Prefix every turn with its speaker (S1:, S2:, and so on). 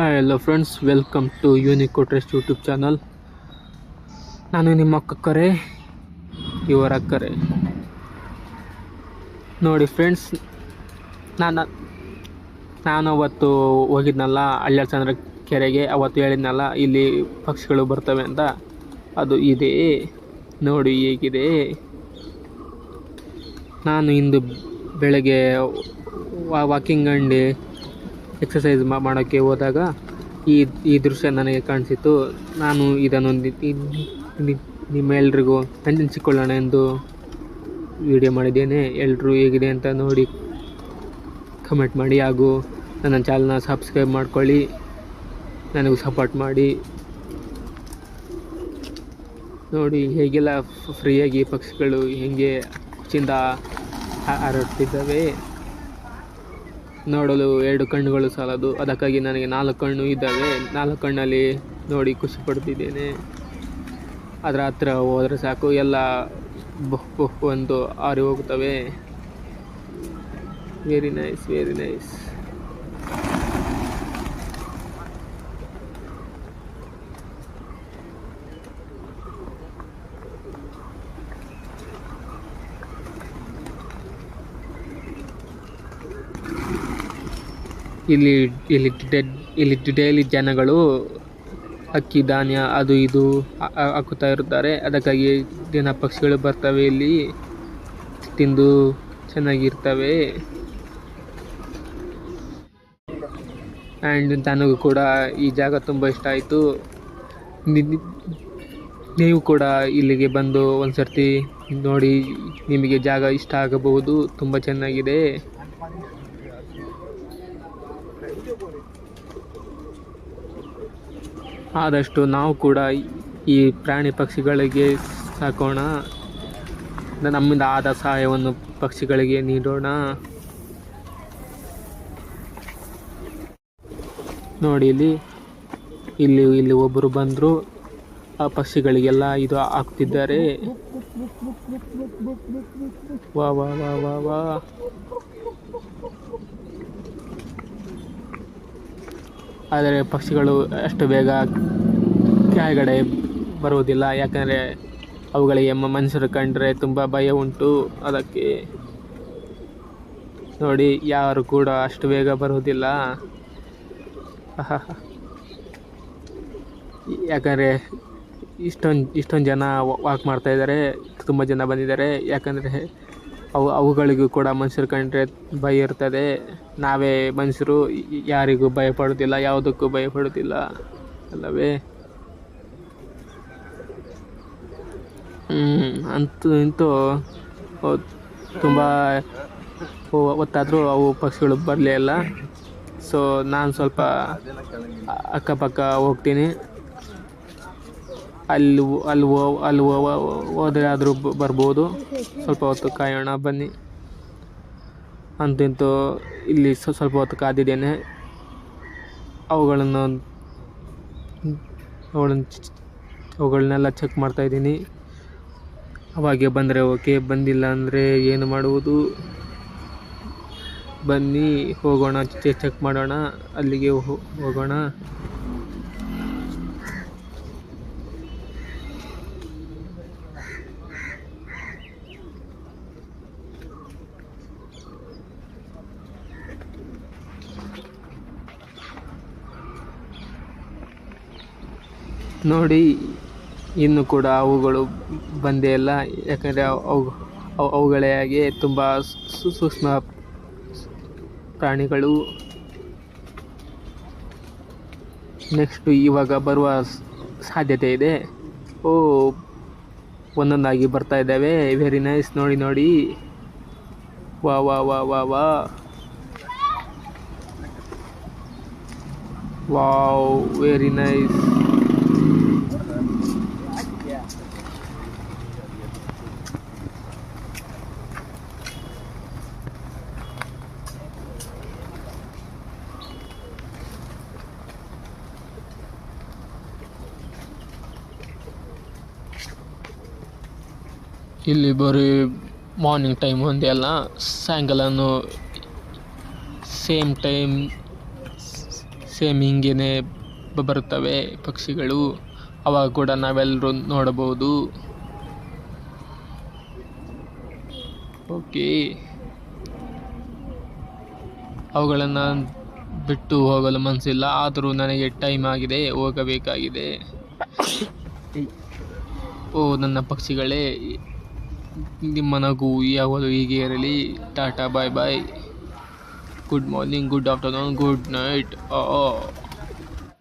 S1: Hi hello friends welcome to unique ಕೋಟ್ರೆಸ್ಟ್ YouTube channel ನಾನು ನಿಮ್ಮ ಅಕ್ಕರೆ ಇವರ ಅಕ್ಕರೆ ನೋಡಿ ಫ್ರೆಂಡ್ಸ್ ನಾನು ನಾನು ಅವತ್ತು ಹೋಗಿದ್ನಲ್ಲ ಅಳ್ಯಚಂದ್ರ ಕೆರೆಗೆ, ಅವತ್ತು ಹೇಳಿದ್ನಲ್ಲ ಇಲ್ಲಿ ಪಕ್ಷಿಗಳು ಬರ್ತವೆ ಅಂತ. ಅದು ಇದೆ. ನೋಡಿ ಹೇಗಿದೆ. ನಾನು ಇಂದು ಬೆಳಗ್ಗೆ ವಾಕಿಂಗ್ ಅಂಡ್ ಎಕ್ಸಸೈಸ್ ಮಾಡೋಕ್ಕೆ ಹೋದಾಗ ಈ ಈ ದೃಶ್ಯ ನನಗೆ ಕಾಣಿಸಿತು ನಾನು ಇದನ್ನು ನಿಮ್ಮೆಲ್ಲರಿಗೂ ಹಂಚಿಕೊಳ್ಳೋಣ ಎಂದು ವಿಡಿಯೋ ಮಾಡಿದ್ದೇನೆ. ಎಲ್ಲರೂ ಹೇಗಿದೆ ಅಂತ ನೋಡಿ ಕಮೆಂಟ್ ಮಾಡಿ ಹಾಗೂ ನನ್ನ ಚಾನಲ್ನ ಸಬ್ಸ್ಕ್ರೈಬ್ ಮಾಡ್ಕೊಳ್ಳಿ. ನನಗೂ ಸಪೋರ್ಟ್ ಮಾಡಿ. ನೋಡಿ ಹೇಗೆಲ್ಲ ಫ್ರೀಯಾಗಿ ಪಕ್ಷಿಗಳು ಹೇಗೆ ಖುಷಿಯಿಂದ ಹಾರಾಡ್ತಿದ್ದಾವೆ. ನೋಡಲು ಎರಡು ಕಣ್ಣುಗಳು ಸಾಲದು. ಅದಕ್ಕಾಗಿ ನನಗೆ ನಾಲ್ಕು ಕಣ್ಣು ಇದ್ದಾವೆ. ನಾಲ್ಕು ಕಣ್ಣಲ್ಲಿ ನೋಡಿ ಖುಷಿ ಪಡ್ತಿದ್ದೇನೆ. ಅದರ ಹತ್ರ ಹೋದರೆ ಸಾಕು. ಎಲ್ಲ ಬುಹ್ ಬುಹ್ ಒಂದು ಹಾರಿ ಹೋಗುತ್ತವೆ ವೆರಿ ನೈಸ್ ವೆರಿ ನೈಸ್ ಇಲ್ಲಿ ಇಲ್ಲಿ ಇಲ್ಲಿ ಡೈಲಿ ಜನಗಳು ಅಕ್ಕಿ, ಧಾನ್ಯ, ಅದು ಇದು ಹಾಕುತ್ತಾ ಇರುತ್ತಾರೆ. ಅದಕ್ಕಾಗಿ ದಿನ ಪಕ್ಷಿಗಳು ಬರ್ತವೆ ಇಲ್ಲಿ. ತಿಂದು ಚೆನ್ನಾಗಿರ್ತವೆ. ಆ್ಯಂಡ್ ನನಗೂ ಕೂಡ ಈ ಜಾಗ ತುಂಬ ಇಷ್ಟ ಆಯಿತು. ನೀವು ಕೂಡ ಇಲ್ಲಿಗೆ ಬಂದು ಒಂದು ಸರ್ತಿ ನೋಡಿ, ನಿಮಗೆ ಜಾಗ ಇಷ್ಟ ಆಗಬಹುದು. ತುಂಬ ಚೆನ್ನಾಗಿದೆ. ಆದಷ್ಟು ನಾವು ಕೂಡ ಈ ಪ್ರಾಣಿ ಪಕ್ಷಿಗಳಿಗೆ ಸಾಕೋಣ. ನಮ್ಮಿಂದ ಆದ ಸಹಾಯವನ್ನು ಪಕ್ಷಿಗಳಿಗೆ ನೀಡೋಣ. ನೋಡಿ ಇಲ್ಲಿ ಇಲ್ಲಿ ಇಲ್ಲಿ ಒಬ್ಬರು ಬಂದರು. ಆ ಪಕ್ಷಿಗಳಿಗೆಲ್ಲ ಇದು ಹಾಕ್ತಿದ್ದಾರೆ. ವಾ ವಾ ವಾ ವಾ ವಾ. ಆದರೆ ಪಕ್ಷಿಗಳು ಅಷ್ಟು ಬೇಗ ಕೆಳಗಡೆ ಬರುವುದಿಲ್ಲ. ಯಾಕಂದರೆ ಅವುಗಳಿಗೆ ಮನುಷ್ಯರು ಕಂಡರೆ ತುಂಬ ಭಯ ಉಂಟು. ಅದಕ್ಕೆ ನೋಡಿ, ಯಾರು ಕೂಡ ಅಷ್ಟು ಬೇಗ ಬರುವುದಿಲ್ಲ. ಯಾಕಂದರೆ ಇಷ್ಟೊಂದು ಇಷ್ಟೊಂದು ಜನ ವಾಕ್ ಮಾಡ್ತಾ ಇದ್ದಾರೆ. ತುಂಬ ಜನ ಬಂದಿದ್ದಾರೆ. ಯಾಕಂದರೆ ಅವು ಅವುಗಳಿಗೂ ಕೂಡ ಮನುಷ್ಯರು ಕಂಡ್ರೆ ಭಯ ಇರ್ತದೆ. ನಾವೇ ಮನುಷ್ಯರು ಯಾರಿಗೂ ಭಯ ಪಡೋದಿಲ್ಲ, ಯಾವುದಕ್ಕೂ ಭಯ ಪಡೋದಿಲ್ಲ ಅಲ್ಲವೇ? ಅಂತೂ ಇಂತೂ ತುಂಬ ಹೊತ್ತಾದರೂ ಅವು ಪಕ್ಷಿಗಳು ಬರಲೇ ಇಲ್ಲ. ಸೊ ನಾನು ಸ್ವಲ್ಪ ಅಕ್ಕಪಕ್ಕ ಹೋಗ್ತೀನಿ. ಅಲ್ಲಿ ಅಲ್ಲಿ ಅಲ್ಲಿ ಹೋದ್ರೆ ಆದರೂ ಬರ್ಬೋದು. ಸ್ವಲ್ಪ ಹೊತ್ತು ಕಾಯೋಣ, ಬನ್ನಿ. ಅಂತಿಂತೂ ಇಲ್ಲಿ ಸ್ವ- ಸ್ವಲ್ಪ ಹೊತ್ತು ಕಾದಿದ್ದೇನೆ. ಅವುಗಳನ್ನು ಅವುಗಳನ್ನು ಅವುಗಳನ್ನೆಲ್ಲ ಚೆಕ್ ಮಾಡ್ತಾಯಿದ್ದೀನಿ ಅವಾಗೆ ಬಂದರೆ ಓಕೆ ಬಂದಿಲ್ಲ ಅಂದರೆ ಏನು ಮಾಡುವುದು? ಬನ್ನಿ, ಹೋಗೋಣ ಚೆಕ್ ಮಾಡೋಣ. ಅಲ್ಲಿಗೆ ಹೋಗೋಣ. ನೋಡಿ, ಇನ್ನು ಕೂಡ ಅವುಗಳು ಬಂದೇ ಇಲ್ಲ. ಯಾಕಂದರೆ ಅವು ಅವುಗಳೇ ಹಾಗೆ ತುಂಬ ಸೂಕ್ಷ್ಮ ಪ್ರಾಣಿಗಳು. ನೆಕ್ಸ್ಟು ಇವಾಗ ಬರುವ ಸಾಧ್ಯತೆ ಇದೆ. ಓ, ಒಂದೊಂದಾಗಿ ಬರ್ತಾ ಇದ್ದಾವೆ. ವೆರಿ ನೈಸ್ ನೋಡಿ ನೋಡಿ. ವಾ ವಾ ವಾ ವಾ ವಾ. ವಾವ್ ವೆರಿ ನೈಸ್ ಇಲ್ಲಿ ಬರೀ ಮಾರ್ನಿಂಗ್ ಟೈಮ್ ಒಂದೇ ಅಲ್ಲ ಸಾಯಂಕಾಲನೂ ಸೇಮ್ ಟೈಮ್ ಸೇಮ್ ಹಿಂಗೇನೆ ಬ- ಬರುತ್ತವೆ ಪಕ್ಷಿಗಳು. ಅವಾಗ ಕೂಡ ನಾವೆಲ್ಲರೂ ನೋಡಬಹುದು. ಓಕೆ. ಅವುಗಳನ್ನು ಬಿಟ್ಟು ಹೋಗಲು ಮನಸ್ಸಿಲ್ಲ ಆದರೂ ನನಗೆ ಟೈಮ್ ಆಗಿದೆ. ಹೋಗಬೇಕಾಗಿದೆ. ಓ, ನನ್ನ ಪಕ್ಷಿಗಳೇ, ನಿಮ್ಮ ನಗು ಯಾವಾಗಲೂ ಹೀಗೆ ಇರಲಿ. Ta-ta, bye bye. Good morning, good afternoon, good night.